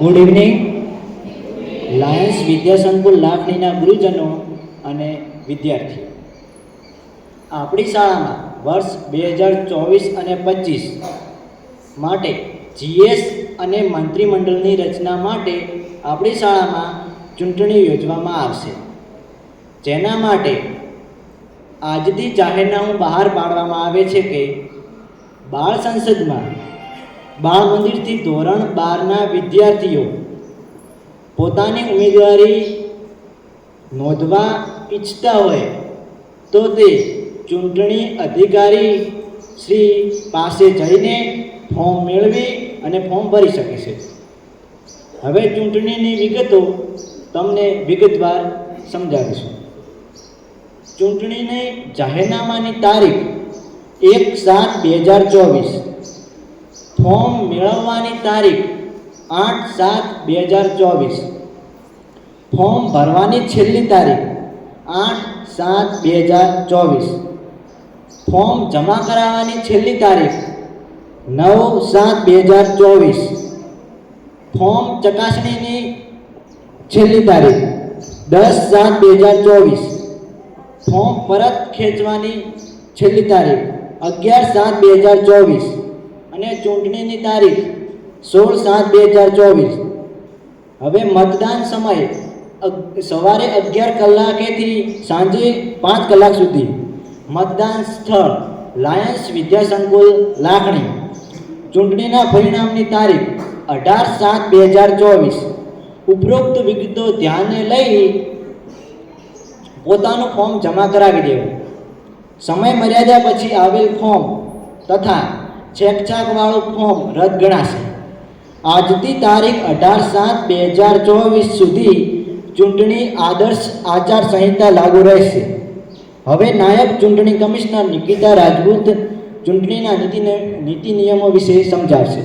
Good evening Lions વિદ્યા સંકુલ લાખણીના ગુરુજનો અને વિદ્યાર્થીઓ આપણી શાળામાં વર્ષ બે હજાર ચોવીસ અને પચીસ માટે જીએસ અને મંત્રીમંડળની રચના માટે આપણી શાળામાં ચૂંટણી યોજવામાં આવશે. જેના માટે આજથી જાહેરનામું બહાર પાડવામાં આવે છે કે બાળ સંસદમાં બાળ મંદિરથી ધોરણ બારના વિદ્યાર્થીઓ પોતાની ઉમેદવારી નોંધવા ઈચ્છતા હોય તો તે ચૂંટણી અધિકારી શ્રી પાસે જઈને ફોર્મ મેળવી અને ફોર્મ ભરી શકે છે. હવે ચૂંટણીની વિગતો તમને વિગતવાર સમજાવીશું. ચૂંટણીની જાહેરનામાની તારીખ એક સાત બે હજાર ચોવીસ ફોર્મ મેળવવાની તારીખ આઠ સાત બે હજાર ચોવીસ. ફોર્મ ભરવાની છેલ્લી તારીખ આઠ સાત બે હજાર ચોવીસ. ફોર્મ જમા કરાવવાની છેલ્લી તારીખ નવ સાત બે હજાર ચોવીસ. ફોર્મ ચકાસણીની છેલ્લી તારીખ દસ સાત બે હજાર ચોવીસ. ફોર્મ પરત ખેંચવાની છેલ્લી તારીખ અગિયાર સાત બે હજાર ચોવીસ. અને ચૂંટણીની તારીખ સોળ સાત બે હજાર ચોવીસ. હવે મતદાન સમય સવારે અગિયાર કલાકેથી સાંજે પાંચ કલાક સુધી મતદાન સ્થળ, લાયન્સ વિદ્યા સંકુલ લાખણી. ચૂંટણીના પરિણામની તારીખ અઢાર સાત બે હજાર ચોવીસ. ઉપરોક્ત વિગતો ધ્યાને લઈ પોતાનું ફોર્મ જમા કરાવી દેવું. સમય મર્યાદા પછી આવેલ ફોર્મ તથા ચેકચાકવાળું ફોર્મ રદ ગણાશે. આજથી તારીખ અઢાર સાત બે હજાર ચોવીસ સુધી ચૂંટણી આદર્શ આચાર સંહિતા લાગુ રહેશે. હવે નાયબ ચૂંટણી કમિશનર નિકિતા રાજપૂત ચૂંટણીના નીતિ નીતિ નિયમો વિશે સમજાવશે.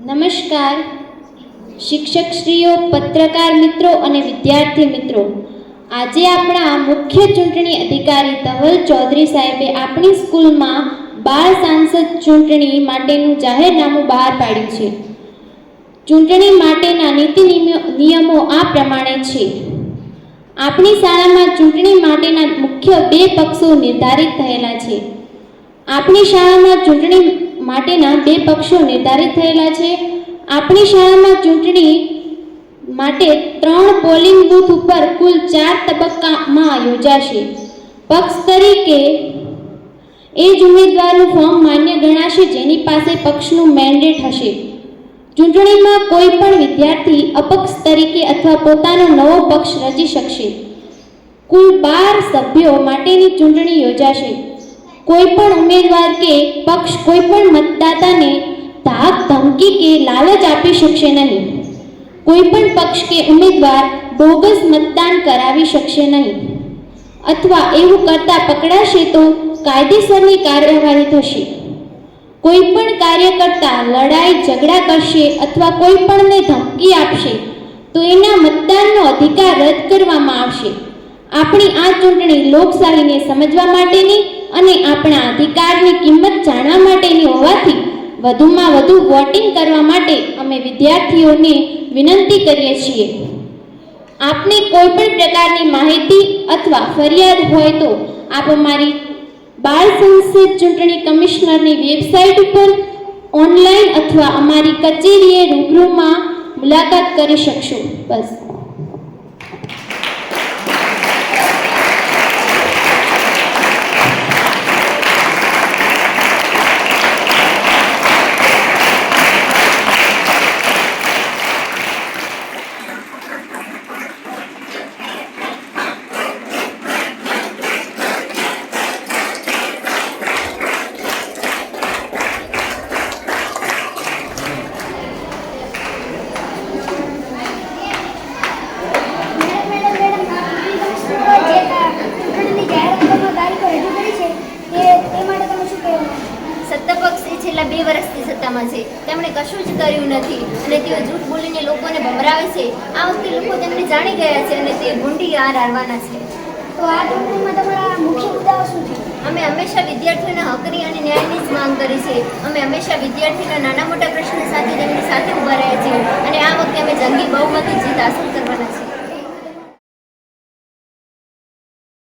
નમસ્કાર. શિક્ષકશ્રીઓ, પત્રકાર મિત્રો અને વિદ્યાર્થી મિત્રો, આજે આપણા મુખ્ય ચૂંટણી અધિકારી ધવલ ચૌધરી સાહેબે આપણી સ્કૂલમાં બાળ સાંસદ ચૂંટણી માટેનું જાહેરનામું બહાર પાડ્યું છે. ચૂંટણી માટેના નીતિ નિયમો- આ પ્રમાણે છે. આપણી શાળામાં ચૂંટણી માટેના મુખ્ય બે પક્ષો નિર્ધારિત થયેલા છે. આપણી શાળામાં ચૂંટણી માટેના બે પક્ષો નિર્ધારિત થયેલા છે. આપણી શાળામાં ચૂંટણી માટે ત્રણ પોલિંગ બૂથ ઉપર કુલ ચાર તબક્કામાં યોજાશે. પક્ષ તરીકે એ જ ઉમેદવારનું ફોર્મ માન્ય ગણાશે, જેની પાસે પક્ષનું મેન્ડેટ હશે. ચૂંટણીમાં કોઈ પણ વિદ્યાર્થી અપક્ષ તરીકે અથવા પોતાનો નવો પક્ષ રચી શકશે. કુલ બાર સભ્યો માટેની ચૂંટણી યોજાશે. કોઈ પણ ઉમેદવાર કે પક્ષ કોઈ પણ મતદાતાને ધાક ધમકી કે લાલચ આપી શકશે નહીં. કોઈ પણ પક્ષ કે ઉમેદવાર બોગસ મતદાન કરાવી શકશે નહીં. અથવા એવું કરતા પકડાશે તો કાયદેસરની કાર્યવાહી થશે. કોઈ પણ કાર્યકર્તા લડાઈ ઝઘડા કરશે અથવા કોઈ પણને ધમકી આપશે, તો એના મતદાનનો અધિકાર રદ કરવામાં આવશે. આપણી આ ચૂંટણી લોકશાહીને સમજવા માટેની અને આપણા અધિકારની કિંમત જાણવા માટેની હોવાથી વધુમાં વધુ વોટિંગ કરવા માટે અમે વિદ્યાર્થીઓને વિનંતી કરીએ છીએ. આપને કોઈ પણ પ્રકારની માહિતી અથવા ફરિયાદ હોય તો આપ અમારી બાળ સંસદ ચૂંટણી કમિશનરની વેબસાઇટ ઉપર ઓનલાઈન અથવા અમારી કચેરીએ રૂબરૂમાં મુલાકાત કરી શકશો. બસ. તેમણે કશું જ કર્યું નથી. અને તેઓ જૂઠ બોલીને લોકોને ભમરાવે છે. આ વખતે લોકો તેમને જાણી ગયા છે અને તે ગુંડી આ રાડવાના છે. તો આ ટોપલીમાં તમારા મુખ્ય મુદ્દાઓ શું છે? અમે હંમેશા વિદ્યાર્થીઓના હકરી અને ન્યાયની જ માંગ કરી છે. અમે હંમેશા વિદ્યાર્થીના નાના મોટા પ્રશ્નો સાથે તેમની સાથે ઊભા રહ્યા છીએ. અને આ વખતે અમે જંગી બહુમતી જીત હાંસલ કરવાના છીએ.